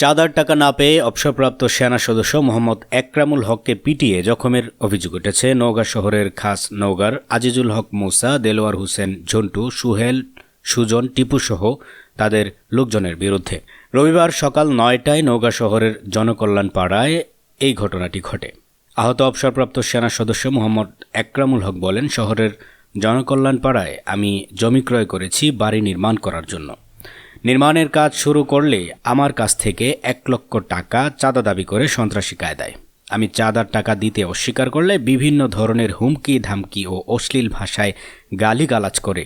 চাঁদার টাকা না পেয়ে অবসরপ্রাপ্ত সেনা সদস্য মোহাম্মদ একরামুল হককে পিটিয়ে জখমের অভিযোগ উঠেছে। নওগাঁ শহরের খাস নওগাঁর আজিজুল হক মুসা, দেলোয়ার হোসেন ঝন্টু, সুহেল, সুজন, টিপুসহ তাদের লোকজনের বিরুদ্ধে। রবিবার সকাল নয়টায় নওগাঁ শহরের জনকল্যাণ পাড়ায় এই ঘটনাটি ঘটে। আহত অবসরপ্রাপ্ত সেনা সদস্য মোহাম্মদ একরামুল হক বলেন, শহরের জনকল্যাণ পাড়ায় আমি জমি ক্রয় করেছি, বাড়ি নির্মাণ করার জন্য। নির্মাণের কাজ শুরু করলে আমার কাছ থেকে এক লক্ষ টাকা চাঁদা দাবি করে সন্ত্রাসী কায়দায়। আমি চাঁদার টাকা দিতে অস্বীকার করলে বিভিন্ন ধরনের হুমকি, ধামকি ও অশ্লীল ভাষায় গালিগালাজ করে।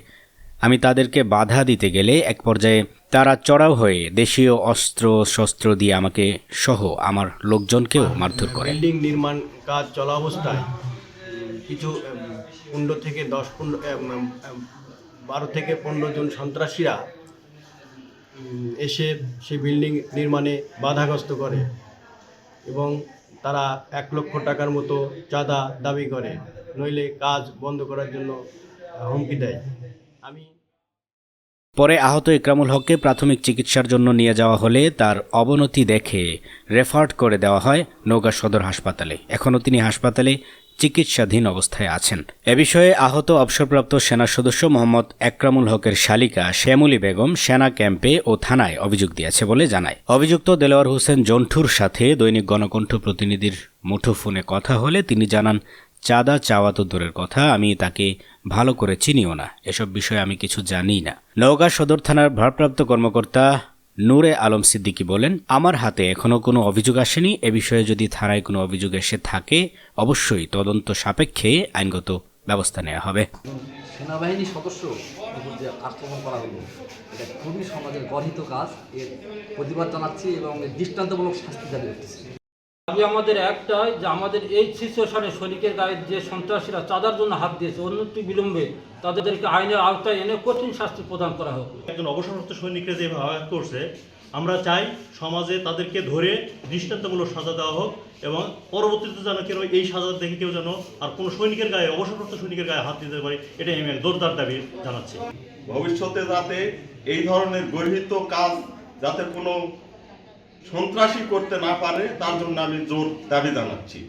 আমি তাদেরকে বাধা দিতে গেলে এক পর্যায়ে তারা চড়াও হয়ে দেশীয় অস্ত্র, শস্ত্র দিয়ে আমাকে সহ আমার লোকজনকেও মারধর করে। বিল্ডিং নির্মাণ কাজ চলা অবস্থায় কিছু পনেরো থেকে দশ, পনেরো বারো থেকে পনেরো জন সন্ত্রাসীরা এসে সেই বিল্ডিং নির্মাণে বাধাগ্রস্ত করে এবং তারা এক লক্ষ টাকার মতো চাঁদা দাবি করে, নইলে কাজ বন্ধ করার জন্য হুমকি দেয়। আমি পরে আহত ইকরামুল হককে প্রাথমিক চিকিৎসার জন্য নিয়ে যাওয়া হলে তার অবনতি দেখে রেফার্ড করে দেওয়া হয় নৌকা সদর হাসপাতালে। এখনও তিনি হাসপাতালে চিকিৎসাধীন অবস্থায় আছেন। এ বিষয়ে আহত অবসরপ্রাপ্ত সেনা সদস্য মোহাম্মদ একরামুল হকের শালিকা শ্যামলী বেগম সেনা ক্যাম্পে ও থানায় অভিযোগ দিয়েছে বলে জানায়। অভিযুক্ত দেলোয়ার হোসেন জন্ঠুর সাথে দৈনিক গণকণ্ঠ প্রতিনিধির মুঠোফোনে কথা হলে তিনি জানান, চাঁদা চাওয়া তো দূরের কথা, আমি তাকে ভালো করে চিনিও না। এসব বিষয়ে আমি কিছু জানি না। নওগাঁ সদর থানার ভারপ্রাপ্ত কর্মকর্তা নূরে আলম সিদ্দিকী বলেন, আমার হাতে এখনও কোনো অভিযোগ আসেনি। এ বিষয়ে যদি থানায় কোনো অভিযোগ এসে থাকে, অবশ্যই তদন্ত সাপেক্ষে আইনগত ব্যবস্থা নেওয়া হবে। সেনাবাহিনী সদস্য যে আক্রমণ করা হলো, এটা খুবই সমাজের গর্হিত কাজ। এর প্রতিবাদ জানাচ্ছি এবং দৃষ্টান্তমূলক শাস্তি দাবি করতেছি দাবি আমাদের একটাই যে আমাদের এই সিচুয়েশনে সৈনিকের গায়ে যে সন্ত্রাসীরা চাঁদার জন্য হাত দিয়েছে অন্যটি বিলম্বে তাদেরকে আইনের আওতায় এনে কঠিন শাস্তি প্রদান করা হোক। একজন অবসরপ্রাপ্ত সৈনিকরা যেভাবে আঘাত করছে আমরা চাই সমাজে তাদেরকে ধরে দৃষ্টান্তমূলক সাজা দেওয়া হোক এবং পরবর্তীতে যেন কেউ এই সাজা দেখে কেউ যেন আর কোনো সৈনিকের গায়ে অবসরপ্রাপ্ত সৈনিকের গায়ে হাত দিতে পারে এটাই আমি এক জোরদার দাবি জানাচ্ছি। ভবিষ্যতে যাতে এই ধরনের গর্হিত কাজ যাতে কোনো সন্ত্রাসী করতে না পারে তার জন্য আমি জোর দাবি জানাচ্ছি।